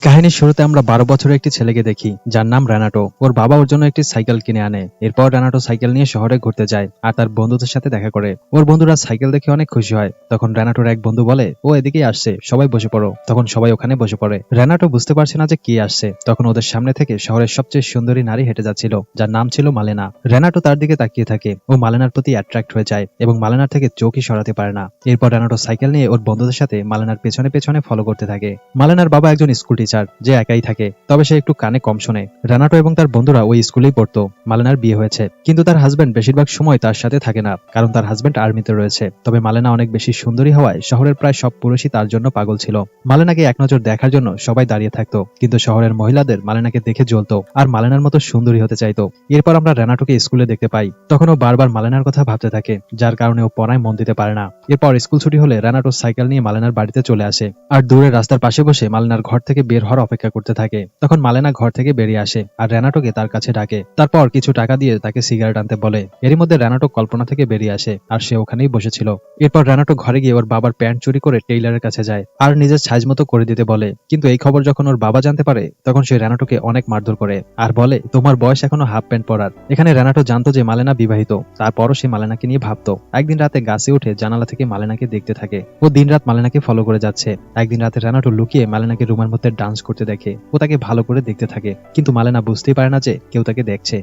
কাহিনীর শুরুতে আমরা বারো বছরের একটি ছেলেকে দেখি, যার নাম রেনাটো। ওর বাবা ওর জন্য একটি সাইকেল কিনে আনে। এরপর রেনাটো সাইকেল নিয়ে শহরে ঘুরতে যায় আর তার বন্ধুদের সাথে দেখা করে। ওর বন্ধুরা সাইকেল দেখে অনেক খুশি হয়। তখন রেনাটোর এক বন্ধু বলে, ও এদিকেই আসছে, সবাই বসে পড়ো। তখন সবাই ওখানে বসে পড়ে। রেনাটো বুঝতে পারছে না যে কি আসছে। তখন ওদের সামনে থেকে শহরের সবচেয়ে সুন্দরী নারী হেঁটে যাচ্ছিল, যার নাম ছিল মালেনা। রেনাটো তার দিকে তাকিয়ে থাকে। ও মালেনার প্রতি অ্যাট্রাক্ট হয়ে যায় এবং মালেনার থেকে চোখই সরাতে পারে না। এরপর রেনাটো সাইকেল নিয়ে ওর বন্ধুদের সাথে মালেনার পেছনে পেছনে ফলো করতে থাকে। মালেনার বাবা একজন স্কুল টিচার যে একাই থাকে। তবে সে একটু কানে কম শোনে। রানাটো এবং তার বন্ধুরা ওই স্কুলেই পড়তো। মালেনার বিয়ে হয়েছে। কিন্তু তার হাজবেন্ড বেশিরভাগ সময় তার সাথে থাকে না, কারণ তার হাজবেন্ড আর্মিতে রয়েছে। তবে মালেনা অনেক বেশি সুন্দরী হওয়ায় শহরের প্রায় সব পুরুষই তার জন্য পাগল ছিল। মালেনাকে এক নজর দেখার জন্য সবাই দাঁড়িয়ে থাকতো, কিন্তু শহরের মহিলাদের মালেনাকে দেখে জ্বলতো আর মালেনার মতো সুন্দরী হতে চাইতো। এরপর আমরা রেনাটোকে স্কুলে দেখতে পাই। তখন ও বারবার মালেনার কথা ভাবতে থাকে, যার কারণে ও পড়ায় মন দিতে পারে না। এরপর স্কুল ছুটি হলে রেনাটো সাইকেল নিয়ে মালেনার বাড়িতে চলে আসে। আর দূরে রাস্তার পাশে বসে মালেনার ঘর থেকে বের হওয়ার অপেক্ষা করতে থাকে। তখন মালেনা ঘর থেকে বেরিয়ে আসে আর রেনাটোকে তার কাছে ডাকে। তারপর কিছু টাকা দিয়ে তাকে সিগারেট আনতে বলে। এরই মধ্যে রেনাটো কল্পনা থেকে বেরিয়ে আসে আর সে ওখানেই বসেছিল। এরপর রেনাটো ঘরে গিয়ে ওর বাবার প্যান্ট চুরি করে টেইলারের কাছে যায় আর নিজের সাইজ মতো করে দিতে বলে। কিন্তু এই খবর যখন ওর বাবা জানতে পারে, তখন সে রেনাটোকে অনেক মারধর করে আর বলে, তোমার বয়স এখনও হাফ প্যান্ট পরার। এখানে রেনাটো জানতো যে মালেনা বিবাহিত। তারপরও সে মালেনাকে নিয়ে ভাবতো। একদিন রাতে গাছে উঠে জানালা থেকে মালেনাকে দেখতে থাকে। ও দিনরাত মালেনাকে ফলো করে যাচ্ছে। একদিন রাতে রেনাটো লুকিয়ে মালেনাকে রুমের মধ্যে ডান্স করতে দেখে। ও তাকে ভালো করে দেখতে থাকে। কিন্তু মালেনা বুঝতেই পারে না যে কেউ তাকে দেখছে।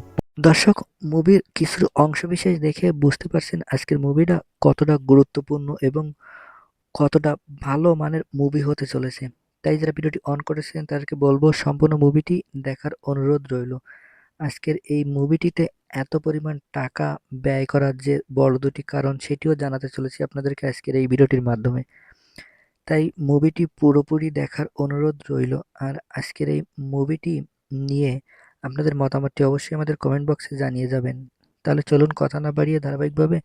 দর্শক, মুভির কিছু অংশবিশেষ দেখে বুঝতে পারছেন আজকের মুভিটা কতটা গুরুত্বপূর্ণ এবং কতটা ভালো মানের মুভি হতে চলেছে। তাই যারা ভিডিওটি অন করেছেন, তাদেরকে বলব সম্পূর্ণ মুভিটি দেখার অনুরোধ রইল। আজকের এই মুভিটিতে এত পরিমাণ টাকা ব্যয় করার যে বড় দুটি কারণ, সেটিও জানাতে চলেছি আপনাদেরকে আজকের এই ভিডিওটির মাধ্যমে। তাই মুভিটি পুরোপুরি দেখার অনুরোধ রইল। আর আজকের এই মুভিটি নিয়ে আপনাদের মতামতটি অবশ্যই আমাদের কমেন্ট বক্সে জানিয়ে যাবেন। তাহলে চলুন কথা না বাড়িয়ে ধারাবাহিকভাবে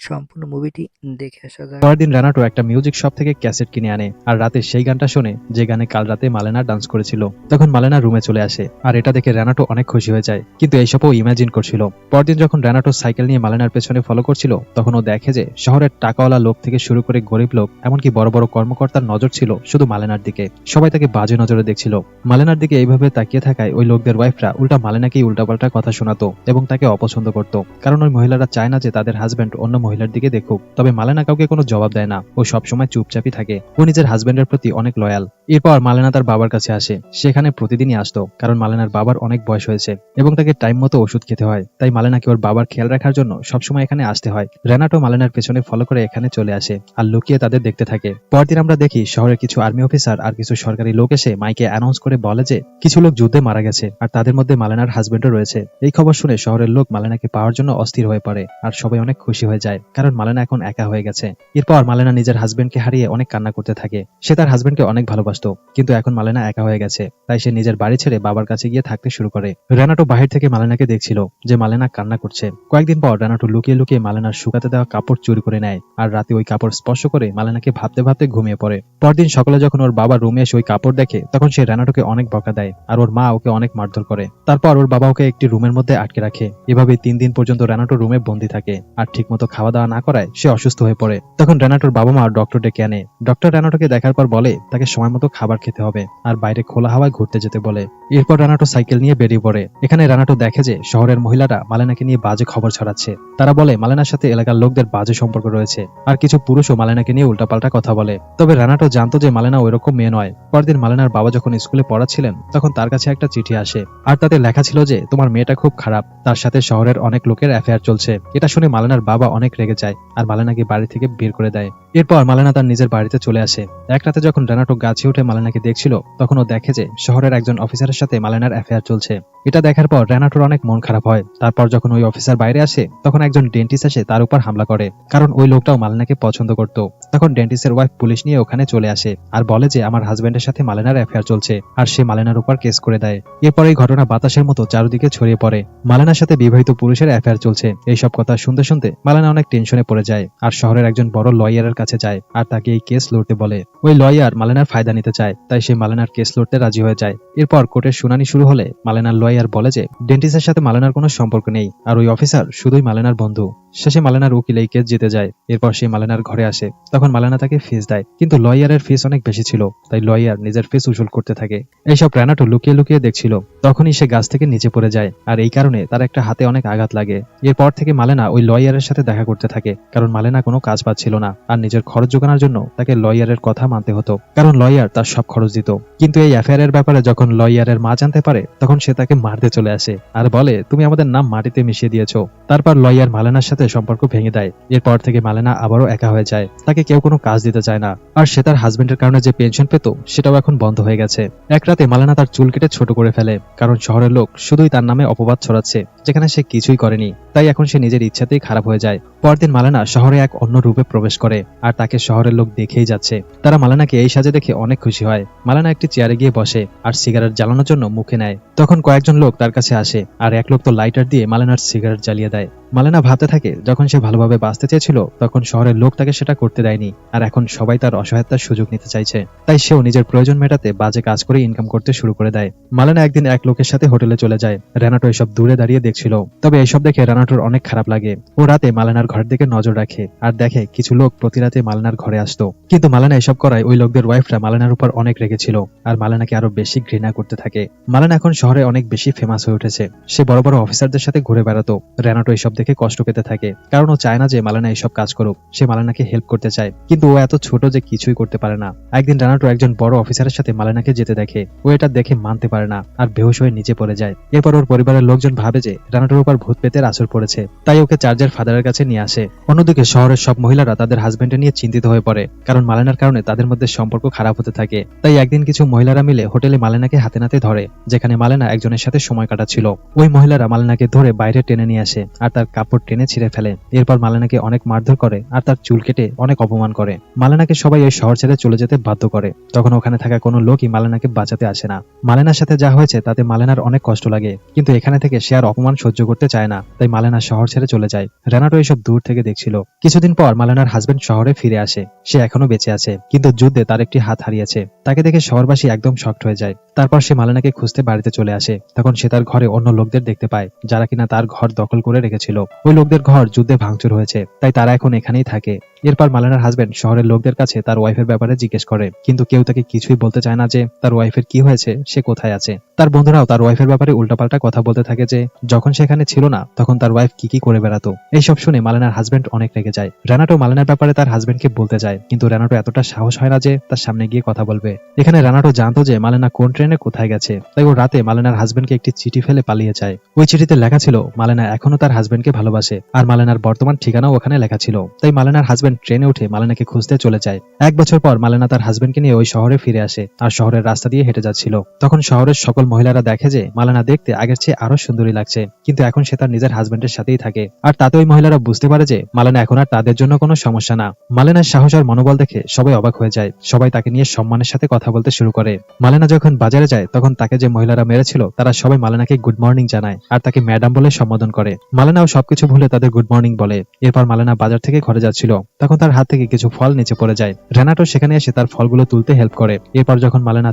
সম্পূর্ণ মুভিটি দেখে আসা যাক। পরের দিন রানাটো একটা মিউজিক শপ থেকে ক্যাসেট কিনে আনে, আর রাতে সেই গানটা শুনে যে গানে কাল রাতে মালেনা ডান্স করেছিল। তখন মালেনা রুমে চলে আসে, আর এটা দেখে রানাটো অনেক খুশি হয়ে যায়। কিন্তু এইসবও ইমাজিন করছিল। পরদিন যখন রানাটো সাইকেল নিয়ে মালেনার পেছনে ফলো করছিল, তখন ও দেখে যে শহরের টাকাওয়ালা লোক থেকে শুরু করে গরিব লোক, এমনকি বড় বড় কর্মকর্তার নজর ছিল শুধু মালেনার দিকে। সবাই তাকে বাজে নজরে দেখছিল। মালেনার দিকে এইভাবে তাকিয়ে থাকায় ওই লোকদের ওয়াইফরা উল্টা মালেনাকেই উল্টাপাল্টা কথা শোনাতো এবং তাকে অপছন্দ করত। কারণ ওই মহিলারা চায় না যে তাদের হাজবেন্ড অন্য মহিলার দিকে দেখুক, তবে মালেনা কাউকে কোনো জবাব দেয় না। ও সবসময় চুপচাপই থাকে। ও নিজের হাজবেন্ডের প্রতি অনেক লয়াল এরপর মালেনা তার বাবার কাছে আসে। সেখানে প্রতিদিনই আসতো, কারণ মালেনার বাবার অনেক বয়স হয়েছে এবং তাকে টাইম মতো ওষুধ খেতে হয়। তাই মালেনাকে ওর বাবার খেয়াল রাখার জন্য সবসময় এখানে আসতে হয়। রেনাটো মালেনার পেছনে ফলো করে এখানে চলে আসে আর লুকিয়ে তাদের দেখতে থাকে। পরদিন আমরা দেখি শহরের কিছু আর্মি অফিসার আর কিছু সরকারি লোক এসে মাইকে অ্যানাউন্স করে বলে যে, কিছু লোক যুদ্ধে মারা গেছে আর তাদের মধ্যে মালেনার হাজবেন্ডও রয়েছে। এই খবর শুনে শহরের লোক মালেনাকে পাওয়ার জন্য অস্থির হয়ে পড়ে আর সবাই অনেক খুশি হয়ে যায়। কারণ মালেনা এখন একা হয়ে গেছে। এরপর মালেনা নিজের হাজবেন্ডকে হারিয়ে অনেক কান্না করতে থাকে। সে তার হাজবেন্ডকে অনেক ভালোবাসত, কিন্তু এখন মালেনা একা হয়ে গেছে। তাই সে নিজের বাড়ি ছেড়ে বাবার কাছে গিয়ে থাকতে শুরু করে। রানাটো বাহির থেকে মালেনাকে দেখছিল যে মালেনা কান্না করছে। কয়েকদিন পর রানাটো লুকিয়ে লুকিয়ে মালেনার শুকাতে দেওয়া কাপড় চুরি করে নেয়, আর রাতে ওই কাপড় স্পর্শ করে মালেনাকে ভাবতে ভাবতে ঘুমিয়ে পড়ে। পরদিন সকালে যখন ওর বাবা রুমে এসে ওই কাপড় দেখে, তখন সে রেনাটোকে অনেক বকা দেয় আর ওর মা ওকে অনেক মারধর করে। তারপর ওর বাবা ওকে একটি রুমের মধ্যে আটকে রাখে। এভাবে তিন দিন পর্যন্ত রেনাটো রুমে বন্দি থাকে। আর ঠিকমতো খাওয়া দাওয়া না করায় সে অসুস্থ হয়ে পড়ে। তখন রেনাটোর বাবা মা ডক্টর ডেকে আনে। ডক্টর রেনাটোকে দেখার পর বলে, তাকে সময় মতো খাবার খেতে হবে আর বাইরে খোলা হাওয়ায় ঘুরতে যেতে বলে। এরপর রানাটো সাইকেল নিয়ে বেরিয়ে পড়ে। এখানে রানাটো দেখে যে শহরের মহিলারা মালেনাকে নিয়ে বাজে খবর ছড়াচ্ছে। তারা বলে, মালেনার সাথে এলাকার লোকদের বাজে সম্পর্ক রয়েছে। আর কিছু পুরুষও মালেনাকে নিয়ে উল্টাপাল্টা কথা বলে। তবে রানাটো জানতো যে মালেনা ওই রকম মেয়ে নয়। পরদিন মালেনার বাবা যখন স্কুলে পড়াচ্ছিলেন, তখন তার কাছে একটা চিঠি আসে। আর তাতে লেখা ছিল যে, তোমার মেয়েটা খুব খারাপ। তার সাথে শহরের অনেক লোকের অ্যাফেয়ার চলছে। এটা শুনে মালেনার বাবা অনেক রেগে যায় আর মালেনাকে বাড়ি থেকে বের করে দেয়। এরপর মালেনা তার নিজের বাড়িতে চলে আসে। এক রাতে যখন রানাটো গাছে উঠে মালেনাকে দেখছিল, তখন ও দেখে যে শহরের একজন অফিসারের সাথে মালেনার অ্যাফেয়ার চলছে। এটা দেখার পর রেনাটোর অনেক মন খারাপ হয়। তারপর যখন ওই অফিসার বাইরে আসে, তখন একজন ডেন্টিস্ট এসে তার উপর হামলা করে। কারণ ওই লোকটাও মালেনাকে পছন্দ করত। তখন ডেন্টিস্টের ওয়াইফ পুলিশ নিয়ে ওখানে চলে আসে আর বলে যে, আমার হাজবেন্ডের সাথে মালেনার অ্যাফেয়ার চলছে আর সে মালেনার উপর কেস করে দেয়। এরপর এই ঘটনা বাতাসের মতো চারদিকে ছড়িয়ে পড়ে। মালেনার সাথে বিবাহিত পুরুষের অ্যাফেয়ার চলছে। এইসব কথা শুনতে শুনতে মালেনা অনেক টেনশনে পড়ে যায়। আর শহরের একজন বড় লয়ারের কাছে যায় আর তাকে এই কেস লড়তে বলে। ওই লয়ার মালেনার ফায়দা নিতে চায়, তাই সে মালেনার কেস লড়তে রাজি হয়ে যায়। এরপর কোর্টের শুনানি শুরু হলে মালেনার লয়ার বলে যে, ডেন্টিস্টের সাথে মালেনার কোনো সম্পর্ক নেই, আর ওই অফিসার শুধুই মালেনার বন্ধু। শেষে মালেনার উকিল এই কেস জিতে যায়। এরপর সে মালেনার ঘরে আসে। তখন মালেনা তাকে ফিস দেয়। কিন্তু লয়ারের ফিস অনেক বেশি ছিল, তাই লয়ার নিজের ফিস উসুল করতে থাকে। এইসব র্যানাটো লুকিয়ে লুকিয়ে দেখছিল। তখনই সে গাছ থেকে নিচে পড়ে যায়, আর এই কারণে তার একটা হাতে অনেক আঘাত লাগে। এরপর থেকে মালেনা ওই লয়ারের সাথে দেখা করতে থাকে, কারণ মালেনা কোনো কাজ পাচ্ছিল না, আর নিজের খরচ জোগানোর জন্য তাকে লয়ারের কথা মানতে হতো, কারণ লয়ার তার সব খরচ দিত। কিন্তু এই অ্যাফেয়ারের ব্যাপারে যখন লয়ারের মা জানতে পারে, তখন সে তাকে মারতে চলে আসে আর বলে, তুমি আমাদের নাম মাটিতে মিশিয়ে দিয়েছ। তারপর লয়ার মালেনার সাথে সম্পর্ক ভেঙে দেয়। এরপর থেকে মালেনা আবারও একা হয়ে যায়। তাকে কেউ কোনো কাজ দিতে চায় না। আর সে তার হাজবেন্ডের কারণে যে পেনশন পেত, সেটাও এখন বন্ধ হয়ে গেছে। এক রাতে মালেনা তার চুল কেটে ছোট করে ফেলে, কারণ শহরের লোক শুধুই তার নামে অপবাদ ছড়াচ্ছে, যেখানে সে কিছুই করেনি। তাই এখন সে নিজের ইচ্ছাতেই খারাপ হয়ে যায়। পরদিন মালেনা শহরে এক অন্য রূপে প্রবেশ করে। আর তাকে শহরের লোক দেখেই যাচ্ছে। তারা মালানাকে এই সাজে দেখে অনেক খুশি হয়। মালানা একটি চেয়ারে গিয়ে বসে আর সিগারেট জ্বালানোর জন্য মুখে নেয়। তখন কয়েকজন লোক তার কাছে আসে আর এক লোক তো লাইটার দিয়ে মালানার সিগারেট জ্বালিয়ে দেয়। মালেনা ভাবতে থাকে, যখন সে ভালোভাবে বাঁচতে চেয়েছিল, তখন শহরের লোক তাকে সেটা করতে দেয়নি, আর এখন সবাই তার অসহায়তার সুযোগ নিতে চাইছে। তাই সেও নিজের প্রয়োজন মেটাতে বাজে কাজ করে ইনকাম করতে শুরু করে দেয়। মালেনা একদিন এক লোকের সাথে হোটেলে চলে যায়। রেনাটো এসব দূরে দাঁড়িয়ে দেখছিল। তবে এসব দেখে রানাটোর অনেক খারাপ লাগে। ও রাতে মালেনার ঘরের দিকে নজর রাখে আর দেখে কিছু লোক প্রতি রাতে মালেনার ঘরে আসতো। কিন্তু মালেনা এসব করায় ওই লোকদের ওয়াইফরা মালেনার উপর অনেক রেগেছিল আর মালেনাকে আরও বেশি ঘৃণা করতে থাকে। মালেনা এখন শহরে অনেক বেশি ফেমাস হয়ে উঠেছে। সে বড় বড় অফিসারদের সাথে ঘুরে বেড়াতো। রেনাটো এসব দেখে কষ্ট পেতে থাকে। কারণ ও চায় না যে মালেনা এসব কাজ করুক। সে মালেনাকে হেল্প করতে চায়। কিন্তু ও এত ছোট যে কিছুই করতে পারে না। একদিন রানাটো একজন বড় অফিসারের সাথে মালেনাকে যেতে দেখে। ও এটা দেখে মানতে পারে না আর বেহুশ হয়ে নিচে পড়ে যায়। এরপর ওর পরিবারের লোকজন ভাবে যে রানাটোর উপর ভূত পেতের আসর পড়েছে। তাই ওকে চার্জের ফাদারের কাছে নিয়ে আসে। অন্যদিকে শহরের সব মহিলারা তাদের হাজবেন্ডে নিয়ে চিন্তিত হয়ে পড়ে। কারণ মালেনার কারণে তাদের মধ্যে সম্পর্ক খারাপ হতে থাকে। তাই একদিন কিছু মহিলারা মিলে হোটেলে মালেনাকে হাতে নাতে ধরে। যেখানে মালেনা একজনের সাথে সময় কাটাচ্ছিল। ওই মহিলারা মালেনাকে ধরে বাইরে টেনে নিয়ে আসে। আর তার কাপড় টেনে ছিঁড়ে ফেলে। এরপর মালেনাকে অনেক মারধর করে আর তার চুল কেটে অনেক অপমান করে। মালেনাকে সবাই ওই শহর ছেড়ে চলে যেতে বাধ্য করে। তখন ওখানে থাকা কোনো লোকই মালেনাকে বাঁচাতে আসে না। মালেনার সাথে যা হয়েছে তাতে মালেনার অনেক কষ্ট লাগে। কিন্তু এখানে থেকে সে আর অপমান সহ্য করতে চায় না। তাই মালেনা শহর ছেড়ে চলে যায়। রেনাটো এসব দূর থেকে দেখছিল। কিছুদিন পর মালেনার হাজবেন্ড শহরে ফিরে আসে। সে এখনও বেঁচে আছে। কিন্তু যুদ্ধে তার একটি হাত হারিয়েছে। তাকে দেখে শহরবাসী একদম শক্ট হয়ে যায়। তারপর সে মালেনাকে খুঁজতে বাড়িতে চলে আসে। তখন সে তার ঘরে অন্য লোকদের দেখতে পায়, যারা কিনা তার ঘর দখল করে রেখেছিল। ওই লোকদের ঘর যুদ্ধে ভাঙচুর হয়েছে তাই তারা এখন এখানেই থাকে। এরপর মালেনার হাজবেন্ড শহরের লোকদের কাছে তার ওয়াইফের ব্যাপারে জিজ্ঞেস করে। কিন্তু কেউ তাকে কিছুই বলতে চায় না যে, তার ওয়াইফের কি হয়েছে? সে কোথায় আছে? তার বন্ধুরাও তার ওয়াইফের ব্যাপারে উল্টাপাল্টা কথা বলতে থাকে যে, যখন সেখানে ছিল না, তখন তার ওয়াইফ কি কি করে বেড়াতো। এইসব শুনে মালেনার হাজবেন্ড অনেক রেগে যায়। রানাটো মালেনার ব্যাপারে তার হাজবেন্ডকে বলতে যায়, কিন্তু রানাটো এতটা সাহস হয় না যে, তার সামনে গিয়ে কথা বলবে। এখানে রানাটো জানতো যে, মালেনা কোন ট্রেনে কোথায় গেছে। তাই ও রাতে মালেনার হাজবেন্ডকে একটি চিঠি ফেলে পালিয়ে যায়। ওই চিঠিতে লেখা ছিল, মালেনা এখনও তার হাজবেন্ডকে ভালোবাসে, আর মালেনার বর্তমান ঠিকানাও ওখানে লেখা ছিল। তাই মালেনার হাজবেন্ড ট্রেনে উঠে মালেনাকে খুঁজতে চলে যায়। এক বছর পর মালেনা তার হাজবেন্ডকে নিয়ে ওই শহরে ফিরে আসে আর শহরের রাস্তা দিয়ে হেঁটে যাচ্ছিল। তখন শহরের সকল মহিলারা দেখে যে মালেনা দেখতে আগের চেয়ে আরও সুন্দরী লাগছে, কিন্তু এখন সে তার নিজের হাজবেন্ডের সাথেই থাকে। আর তাতে ওই মহিলারা বুঝতে পারে যে মালেনা এখন আর তাদের জন্য কোনো সমস্যা না। মালেনার সাহস আর মনোবল দেখে সবাই অবাক হয়ে যায়। সবাই তাকে নিয়ে সম্মানের সাথে কথা বলতে শুরু করে। মালেনা যখন বাজারে যায়, তখন তাকে যে মহিলারা মেরেছিল, তারা সবাই মালেনাকে গুড মর্নিং জানায় আর তাকে ম্যাডাম বলে সম্বোধন করে। মালেনাও সবকিছু ভুলে তাদের গুড মর্নিং বলে। এরপর মালেনা বাজার থেকে ঘরে যাচ্ছিল। তখন তার হাত থেকে কিছু ফল নিচে পড়ে যায়। রেনাটো সেখানে এসে তার ফলগুলো তুলতে হেল্প করে। এরপর যখন মালেনা